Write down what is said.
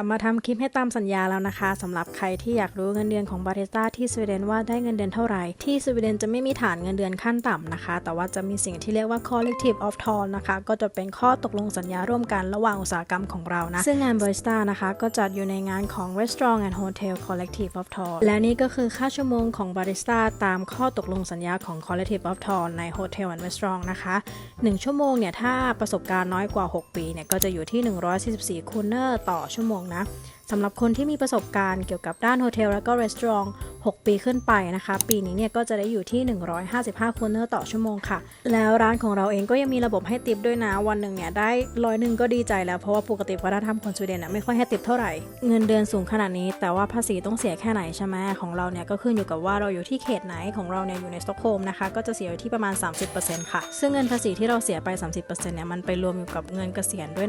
ลับมาทำคลิปให้ตามสัญญาแล้วนะคะสำหรับใครที่อยากรู้เงินเดือนของบาริสต้าที่สวีเดนว่าได้เงินเดือนเท่าไหร่ ที่สวีเดนจะไม่มีฐานเงินเดือนขั้นต่ำนะคะ แต่ว่าจะมีสิ่งที่เรียกว่า collective of t o l นะคะ ก็จะเป็นข้อตกลงสัญญาร่วมกันระหว่างอุตสาหกรรมของเรานะ ซึ่งงานบาริสต้านะคะ ก็จัดอยู่ในงานของ Restaurant and Hotel Collective of t o l และนี่ก็คือค่าชั่วโมงของบาริสต้าตามข้อตกลงสัญญาของ Collective of t o l ใน Hotel and Restaurant นะคะ1ชั่วโมงเนี่ยถ้าประสบการณ์น้อยกว่า 6 ปีเนี่ยก็จะอยู่ที่ 144คูเนอร์ต่อชั่วโมงนะสำหรับคนที่มีประสบการณ์เกี่ยวกับด้านโฮเทลแล้วก็รีสอร์ท6 ปีขึ้นไปนะคะ ปีนี้เนี่ยก็จะได้อยู่ที่ 155คูเนอร์ต่อชั่วโมงค่ะ แล้วร้านของเราเองก็ยังมีระบบให้ติปด้วยนะ วันหนึ่งเนี่ยได้ร้อยหนึ่งก็ดีใจแล้ว เพราะว่าปกติวัฒนธรรมคนสวีเดนน่ะไม่ค่อยให้ติปเท่าไหร่ เงินเดือนสูงขนาดนี้ แต่ว่าภาษีต้องเสียแค่ไหนใช่ไหมของเราเนี่ยก็ขึ้นอยู่กับว่าเราอยู่ที่เขตไหนของเราเนี่ยอยู่ในสต็อกโฮล์มนะคะก็จะเสียอยู่ที่ประมาณ 30%ค่ะซึ่งเงินภาษีที่เราเสียไป 30%เนี่ยมันไปรวมอยู่กับเงินเกษียณด้วย